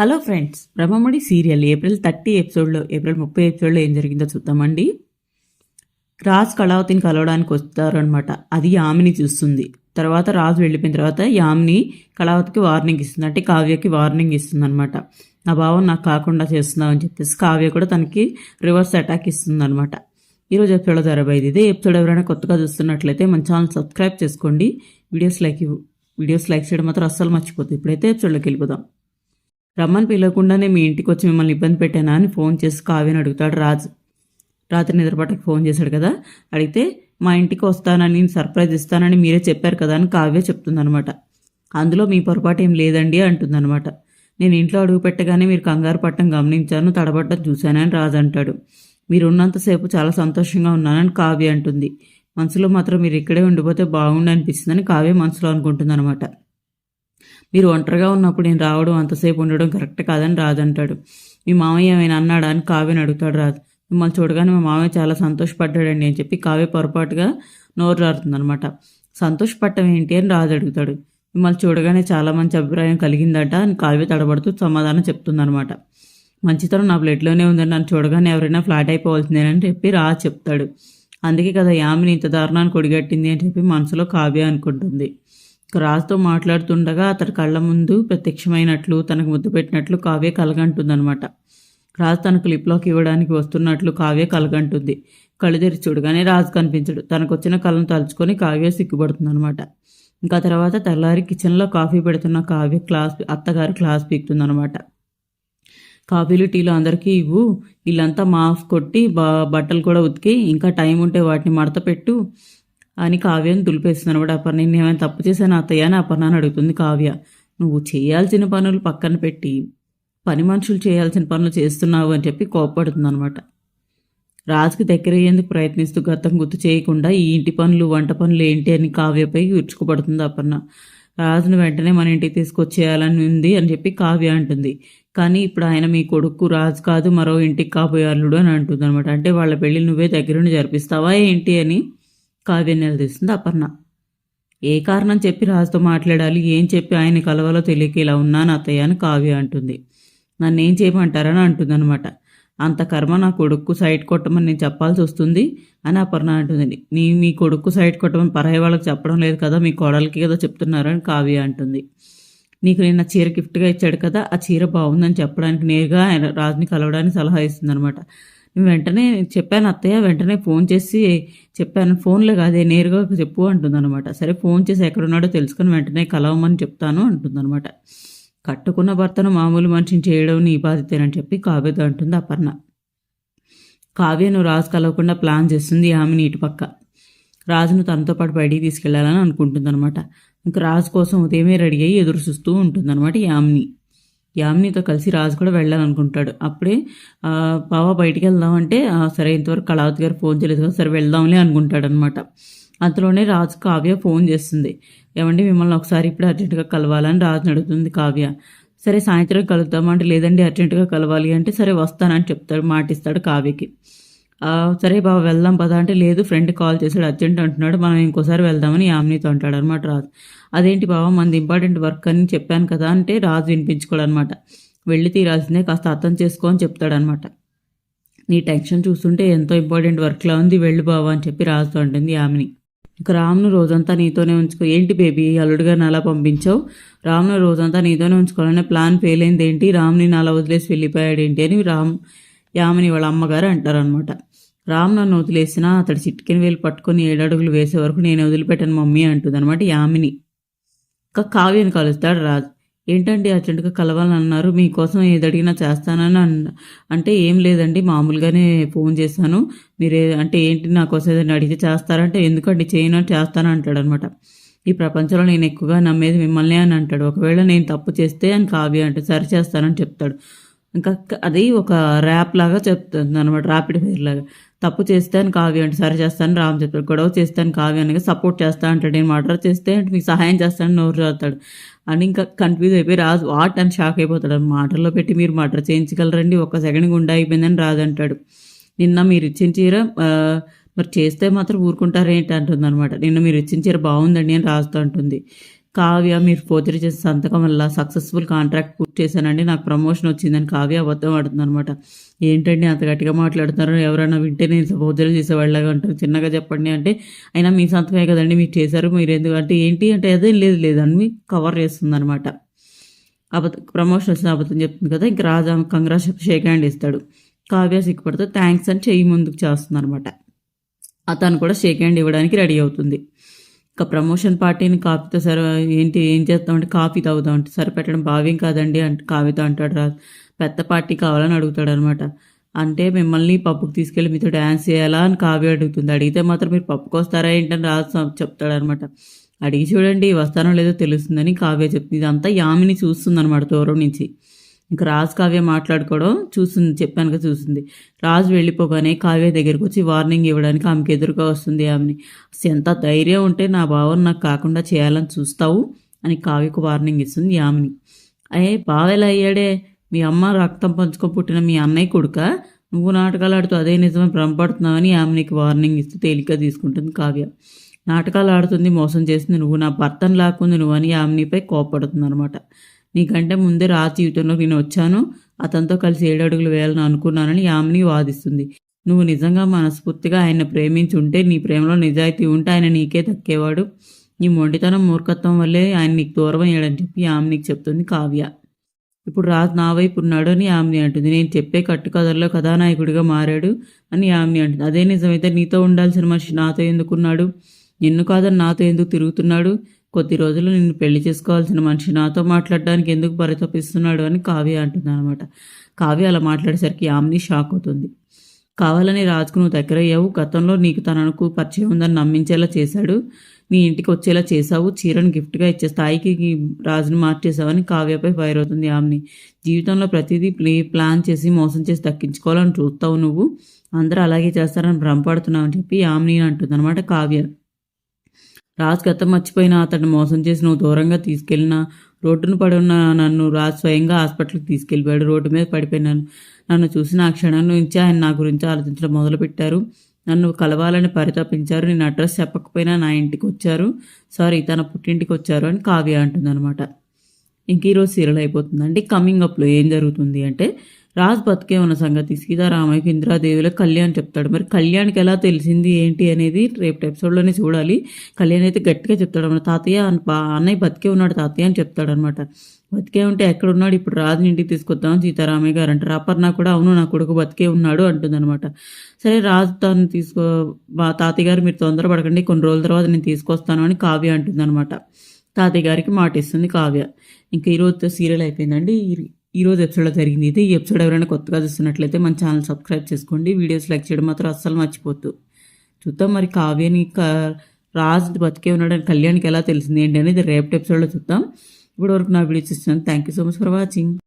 Hello friends Brahmamudi serial April thirty ఎపిసోడ్లో April ముప్పై ఎపిసోడ్లో ఏం జరిగిందో చూద్దామండి. రాజ్ కళావతిని కలవడానికి వస్తారనమాట అది యామిని చూస్తుంది. తర్వాత రాజు వెళ్ళిపోయిన తర్వాత యామిని కళావతికి వార్నింగ్ ఇస్తుంది. అంటే కావ్యకి వార్నింగ్ ఇస్తుంది అనమాట నా భావం నాకు కాకుండా చేస్తున్నావు అని చెప్పేసి కావ్య కూడా తనకి రివర్స్ అటాక్ ఇస్తుంది అనమాట ఈరోజు ఎపిసోడ్ జరబైది ఇదే. ఎపిసోడ్ ఎవరైనా కొత్తగా చూస్తున్నట్లయితే మన ఛానల్ సబ్స్క్రైబ్ చేసుకోండి. వీడియోస్ లైక్ ఇవ్వు. వీడియోస్ లైక్ చేయడం మాత్రం అస్సలు మర్చిపోతుంది ఇప్పుడైతే ఎపిసోడ్లోకి వెళ్ళిపోదాం. రమ్మని పిలవకుండానే మీ ఇంటికి వచ్చి మిమ్మల్ని ఇబ్బంది పెట్టానా అని ఫోన్ చేసి కావ్యని అడుగుతాడు రాజు. రాత్రి నిద్రపట్టకి ఫోన్ చేశాడు కదా? అడిగితే మా ఇంటికి వస్తానని సర్ప్రైజ్ ఇస్తానని మీరే చెప్పారు కదా అని కావ్య చెప్తుందనమాట అందులో మీ పొరపాటు ఏం లేదండి అంటుందనమాట నేను ఇంట్లో అడుగు పెట్టగానే మీరు కంగారు పట్టం గమనించాను తడబట్టం చూశానని రాజు అంటాడు. మీరు ఉన్నంతసేపు చాలా సంతోషంగా ఉన్నానని కావ్య అంటుంది. మనసులో మాత్రం మీరు ఇక్కడే ఉండిపోతే బాగుండు అనిపిస్తుందని కావ్య మనసులో అనుకుంటుందన్నమాట. మీరు ఒంటరిగా ఉన్నప్పుడు నేను రావడం అంతసేపు ఉండడం కరెక్ట్ కాదని రాజు అంటాడు మీ మామయ్య ఏమైనా అన్నాడా అని కావ్యని అడుగుతాడు రాజు. మిమ్మల్ని చూడగానే మా మామయ్య చాలా సంతోషపడ్డాడండి అని చెప్పి కావ్య పొరపాటుగా నోరు రారుతుందనమాట సంతోషపడటం ఏంటి అని రాజు అడుగుతాడు. మిమ్మల్ని చూడగానే చాలా మంచి అభిప్రాయం కలిగిందట అని కావ్య తడబడుతూ సమాధానం చెప్తుందనమాట మంచితనం నా ప్లేట్లోనే ఉందని నన్ను చూడగానే ఎవరైనా ఫ్లాట్ అయిపోవాల్సిందేనని చెప్పి రాజు చెప్తాడు. అందుకే కదా యామిని ఇంత దారుణాన్ని కొడిగట్టింది అని చెప్పి మనసులో కావ్య అనుకుంటుంది. రాజుతో మాట్లాడుతుండగా అతడి కళ్ళ ముందు ప్రత్యక్షమైనట్లు తనకు ముద్దు పెట్టినట్లు కావ్య కలగంటుందనమాట రాజు తనకు లిప్లోకి ఇవ్వడానికి వస్తున్నట్లు కావ్య కలగంటుంది. కళ్ళు తెరిచి చూడగానే రాజు కనిపించడు. తనకు వచ్చిన కళ్ళను తలుచుకొని కావ్య సిగ్గుపడుతుందనమాట ఇంకా తర్వాత తెల్లారి కిచెన్లో కాఫీ పెడుతున్న కావ్య క్లాస్ అత్తగారు క్లాస్ పీకుతుందనమాట కాఫీలు టీలు అందరికీ ఇవ్వు. వీళ్ళంతా మాఫ్ కొట్టి బా బట్టలు కూడా ఉతికి ఇంకా టైం ఉంటే వాటిని మడత పెట్టు. అని కావ్యను దులిపేస్తుంది అనమాట అపర్ణ నేను ఏమైనా తప్పు చేశాను అత్తయ్య? అని అపర్ణ అని అడుగుతుంది కావ్య. నువ్వు చేయాల్సిన పనులు పక్కన పెట్టి పని మనుషులు చేయాల్సిన పనులు చేస్తున్నావు అని చెప్పి కోప్పడుతుంది అనమాట రాజుకి దగ్గర అయ్యేందుకు ప్రయత్నిస్తూ గతం గుర్తు చేయకుండా ఈ ఇంటి పనులు వంట పనులు ఏంటి? అని కావ్యపై ఉరుచుకుపడుతుంది అపర్ణ. రాజును వెంటనే మన ఇంటికి తీసుకొచ్చేయాలని ఉంది అని చెప్పి కావ్య అంటుంది. కానీ ఇప్పుడు ఆయన మీ కొడుకు రాజు కాదు మరో ఇంటికి కాబోయే అల్లుడు అని అంటుంది అనమాట అంటే వాళ్ళ పెళ్ళి నువ్వే దగ్గరుండి జరిపిస్తావా ఏంటి? అని కావ్య నిలదీస్తుంది అపర్ణ. ఏ కారణం చెప్పి రాజుతో మాట్లాడాలి ఏం చెప్పి ఆయన కలవాలో తెలియక ఇలా ఉన్నాను అత్తయ్య అని కావ్య అంటుంది. నన్ను ఏం చేయమంటారని అంటుందన్నమాట. అంత కర్మ నా కొడుకు సైట్ కొట్టమని నేను చెప్పాల్సి వస్తుంది అని అపర్ణ అంటుంది. నీ మీ కొడుకు సైట్ కొట్టమని పరాయి వాళ్ళకి చెప్పడం లేదు కదా మీ కోడలికి కదా చెప్తున్నారని కావ్య అంటుంది. నీకు నిన్న చీర గిఫ్ట్గా ఇచ్చాడు కదా ఆ చీర బాగుందని చెప్పడానికి నేరుగా ఆయన రాజుని కలవడానికి సలహా ఇస్తుంది అనమాట వెంటనే చెప్పాను అత్తయ్య వెంటనే ఫోన్ చేసి చెప్పాను. ఫోన్లో కాదే నేరుగా చెప్పు అంటుందన్నమాట. సరే ఫోన్ చేసి ఎక్కడున్నాడో తెలుసుకొని వెంటనే కలవమని చెప్తాను అంటుందన్నమాట. కట్టుకున్న భర్తను మామూలు మనిషిని చేయడం నీ బాధ్యతేనని చెప్పి కావ్యతో అంటుంది అపర్ణ. కావ్యను రాజు కలవకుండా ప్లాన్ చేస్తుంది ఆమె నీటి పక్క. రాజును తనతో పాటు బయటికి తీసుకెళ్ళాలని అనుకుంటుందన్నమాట. ఇంకా రాజు కోసం ఉదయమే రెడీ అయ్యి ఎదురు చూస్తూ ఉంటుందన్నమాట యామిని యామినితో కలిసి రాజు కూడా వెళ్ళాలనుకుంటాడు. అప్పుడే బావ బయటికి వెళ్దామంటే సరే ఇంతవరకు కళావతి గారు ఫోన్ చేయలేదు కదా సరే వెళ్దాంలే అనుకుంటాడు అనమాట అంతలోనే రాజు కావ్య ఫోన్ చేస్తుంది. ఏమండి మిమ్మల్ని ఒకసారి ఇప్పుడు అర్జెంటుగా కలవాలని రాజుని అడుగుతుంది కావ్య. సరే సాయంత్రం కలుద్దామంటే లేదండి అర్జెంటుగా కలవాలి అంటే సరే వస్తానని చెప్తాడు మాటిస్తాడు కావ్యకి. సరే బాబు వెళ్దాం పదా. అంటే లేదు ఫ్రెండ్ కాల్ చేశాడు అర్జెంట్ అంటున్నాడు మనం ఇంకోసారి వెళ్దామని యామినితో అంటాడు అనమాట రాజు. అదేంటి బాబా మనది ఇంపార్టెంట్ వర్క్ అని చెప్పాను కదా అంటే రాజు వినిపించుకోడు అనమాట వెళ్ళి తీరాల్సిందే కాస్త అర్థం చేసుకో అని చెప్తాడనమాట. నీ టెన్షన్ చూస్తుంటే ఎంతో ఇంపార్టెంట్ వర్క్లా ఉంది వెళ్ళు బావా అని చెప్పి రాజుతో అంటుంది యామిని. ఇక రామ్ను రోజంతా నీతోనే ఉంచుకో. ఏంటి బేబీ అల్లుడుగా అలా పంపించావు? రామ్ను రోజంతా నీతోనే ఉంచుకోవాలనే ప్లాన్ ఫెయిల్ అయింది ఏంటి? రామ్ని అలా వదిలేసి వెళ్ళిపోయాడు ఏంటి అని రామ్ యామిని వాళ్ళ అమ్మగారు అంటారనమాట రామ్ నన్ను వదిలేసినా అతడు చిట్కిన వేలు పట్టుకొని ఏడడుగులు వేసే వరకు నేను వదిలిపెట్టాను మమ్మీ అంటుంది అనమాట యామిని. ఇంకా కావ్యని కలుస్తాడు రాజు. ఏంటండి అర్జెంటుగా కలవాలని అన్నారు మీకోసం ఏదడిగినా చేస్తానని అంటే ఏం లేదండి మామూలుగానే ఫోన్ చేశాను. మీరే అంటే ఏంటి నా కోసం ఏదైనా అడిగితే చేస్తారంటే ఎందుకండి చేయను చేస్తాను అంటాడు అనమాట ఈ ప్రపంచంలో నేను ఎక్కువగా నమ్మేది మిమ్మల్ని అని అంటాడు. ఒకవేళ నేను తప్పు చేస్తే అని కావ్య అంటే సరి చేస్తానని చెప్తాడు. ఇంకా అది ఒక ర్యాప్ లాగా చెప్తుంది అనమాట ర్యాపిడ్ ఫైర్ లాగా. తప్పు చేస్తే అని కావ్య అంటే సరే చేస్తాను రామ్ చెప్తాడు గొడవ చేస్తాను కావ్య అనగా సపోర్ట్ చేస్తా అంటాడు. నేను మర్డర్ చేస్తే మీకు సహాయం చేస్తాను నోరు చదువుతాడు అని ఇంకా కన్ఫ్యూజ్ అయిపోయి రాజు వాట్ అని షాక్ అయిపోతాడు. మాటల్లో పెట్టి మీరు మర్డర్ చేయించగలరండి. ఒక సెకండ్ గుండా అయిపోయిందని రాజు అంటాడు. నిన్న మీరు ఇచ్చిన చీర మరి చేస్తే మాత్రం ఊరుకుంటారేంటి అంటుంది అనమాట నిన్న మీరు ఇచ్చిన చీర బాగుందండి అని రాజుతో అంటుంది. కావ్య మీరు ఫోర్జరీ చేసే సంతకం వల్ల సక్సెస్ఫుల్ కాంట్రాక్ట్ పూర్తి చేశానండి. నాకు ప్రమోషన్ వచ్చిందని కావ్య అబద్ధం ఆడుతుంది అనమాట ఏంటండి అంత గట్టిగా మాట్లాడుతున్నారు? ఎవరైనా వింటే నేను ఫోర్జరీ చేసేవాళ్ళగా అంటారు చిన్నగా చెప్పండి అంటే అయినా మీ సంతకమే కదండి. మీరు చేశారు మీరు ఎందుకు అంటే ఏంటి అంటే అదేం లేదు లేదని కవర్ చేస్తుంది అనమాట అబద్ధం ప్రమోషన్ వచ్చిన అబద్ధం చెప్తుంది కదా. ఇంక రాజా కంగ్రాస్ షేక్ హ్యాండ్ ఇస్తాడు. కావ్య సిగ్గుపడితే థ్యాంక్స్ అని చెయ్యి ముందుకు చేస్తుంది అనమాట అతను కూడా షేక్ హ్యాండ్ ఇవ్వడానికి రెడీ అవుతుంది. ఇంకా ప్రమోషన్ పార్టీని కాఫీతో సరే ఏంటి ఏం చేస్తామంటే కాఫీ తాగుతామంటే సరిపెట్టడం భావ్యం కాదండి అంటే కాఫీతో అంటాడు రా పెద్ద పార్టీ కావాలని అడుగుతాడు అనమాట. అంటే మిమ్మల్ని పప్పుకు తీసుకెళ్ళి మీతో డ్యాన్స్ చేయాలా అని కావ్య అడుగుతుంది. అడిగితే మాత్రం మీరు పప్పుకు వస్తారా ఏంటని రాజు చెప్తాడు అనమాట. అడిగి చూడండి వస్తానో లేదో తెలుస్తుందని కావ్య చెప్తుంది. ఇదంతా యామిని చూస్తుంది అనమాట దూరం నుంచి. ఇంకా రాజు కావ్య మాట్లాడుకోవడం చూసింది చెప్పాను కదా రాజు వెళ్ళిపోగానే కావ్య దగ్గరికి వచ్చి వార్నింగ్ ఇవ్వడానికి ఆమెకి ఎదురుగా వస్తుంది ఆమెని. అసలు ఎంత ధైర్యం ఉంటే నా భావం నాకు కాకుండా చేయాలని చూస్తావు అని కావ్యకు వార్నింగ్ ఇస్తుంది యామిని అయ్యే బావ ఎలా అయ్యాడే? మీ అమ్మ రక్తం పంచుకొని పుట్టిన మీ అన్నయ్య కొడుక? నువ్వు నాటకాలు ఆడుతూ అదే నిజమే భ్రమపడుతున్నావని ఆమెనికి వార్నింగ్ ఇస్తూ తేలిక తీసుకుంటుంది కావ్య. నాటకాలు ఆడుతుంది మోసం చేసింది నువ్వు నా భర్తను లాక్కుంది నువ్వు అని ఆమెనిపై కోపడుతుంది అనమాట నీకంటే ముందే రాజు జీవితంలో నేను వచ్చాను. అతనితో కలిసి ఏడు అడుగులు వేయాలని అనుకున్నానని యామిని వాదిస్తుంది. నువ్వు నిజంగా మనస్ఫూర్తిగా ఆయన ప్రేమించి ఉంటే నీ ప్రేమలో నిజాయితీ ఉంటే ఆయన నీకే దక్కేవాడు. నీ మొండితనం మూర్ఖత్వం వల్లే ఆయన నీకు దూరం అయ్యాడని చెప్పి యామినికి చెప్తుంది కావ్య. ఇప్పుడు రాజు నా వైపు ఉన్నాడు అని యామిని అంటుంది. నేను చెప్పే కట్టుకథల్లో కథానాయకుడిగా మారాడు అని యామిని అంటుంది. అదే నిజమైతే నీతో ఉండాల్సిన మనిషి నాతో ఎందుకున్నాడు నిన్ను కాదని నాతో ఎందుకు తిరుగుతున్నాడు? కొద్ది రోజులు నిన్ను పెళ్ళి చేసుకోవాల్సిన మనిషి నాతో మాట్లాడడానికి ఎందుకు పరితపిస్తున్నాడు అని కావ్య అంటుంది అనమాట కావ్య అలా మాట్లాడేసరికి ఆమెని షాక్ అవుతుంది. కావాలని రాజుకు నువ్వు దగ్గరయ్యావు గతంలో నీకు తనకు పరిచయం ఉందని నమ్మించేలా చేశాడు. నీ ఇంటికి వచ్చేలా చేశావు. చీరను గిఫ్ట్గా ఇచ్చే స్థాయికి రాజుని మార్చేసావని కావ్యపై ఫైర్ అవుతుంది ఆమెని జీవితంలో ప్రతిదీ ప్లే ప్లాన్ చేసి మోసం చేసి దక్కించుకోవాలని చూస్తావు నువ్వు. అందరూ అలాగే చేస్తారని భ్రమపడుతున్నావు అని చెప్పి ఆమెని అంటుంది అనమాట కావ్య. రాజు గత మర్చిపోయినా అతను మోసం చేసి నువ్వు దూరంగా తీసుకెళ్ళిన రోడ్డును పడి ఉన్న నన్ను రాజు స్వయంగా హాస్పిటల్కి తీసుకెళ్ళిపోయాడు. రోడ్డు మీద పడిపోయినాను నన్ను చూసిన ఆ క్షణం నుంచి ఆయన నా గురించి ఆలోచించడం మొదలుపెట్టారు. నన్ను కలవాలని పరితపించారు. నేను అడ్రస్ చెప్పకపోయినా నా ఇంటికి వచ్చారు. సారీ తన పుట్టింటికి వచ్చారు అని కావ్య అంటుంది అనమాట ఇంక ఈరోజు సీరియల్ అయిపోతుందండి కమింగ్ అప్లో ఏం జరుగుతుంది అంటే రాజ్ బతికే ఉన్న సంగతి సీతారామయ్యకి ఇందిరాదేవిలో కళ్యాణ్ చెప్తాడు. మరి కళ్యాణ్కి ఎలా తెలిసింది ఏంటి అనేది రేపు ఎపిసోడ్లోనే చూడాలి. కళ్యాణ్ అయితే గట్టిగా చెప్తాడు. మన తాతయ్య అన్నయ్య బతికే ఉన్నాడు తాతయ్య అని చెప్తాడు అనమాట బతికే ఉంటే ఎక్కడ ఉన్నాడు ఇప్పుడు రాజుని ఇంటికి తీసుకొద్దామని సీతారామయ్య గారు అంటారు. అపర్ణ కూడా అవును నా కొడుకు బతికే ఉన్నాడు అంటుందన్నమాట సరే రాజు తను తీసుకో మా తాతయ్య గారు మీరు తొందరపడకండి. కొన్ని రోజుల తర్వాత నేను తీసుకొస్తాను అని కావ్య అంటుందన్నమాట తాతయ్య గారికి మాట ఇస్తుంది కావ్య. ఇంకా ఈరోజు సీరియల్ అయిపోయిందండి. ఈ- రోజు ఎపిసోడ్లో జరిగింది ఇది. ఈ ఎపిసోడ్ ఎవరైనా కొత్తగా చూస్తున్నట్లయితే మన ఛానల్ సబ్స్క్రైబ్ చేసుకోండి. వీడియోస్ లైక్ చేయడం మాత్రం అస్సలు మర్చిపోద్దు చూద్దాం మరి కావ్యని క- రాజ్ బతికే ఉన్నాడని కళ్యాణ్కి ఎలా తెలిసింది ఏంటి అనేది రేపటి ఎపిసోడ్లో చూద్దాం. ఇప్పటివరకు నా వీడియోస్ ఇస్తున్నాను thank you so much for watching.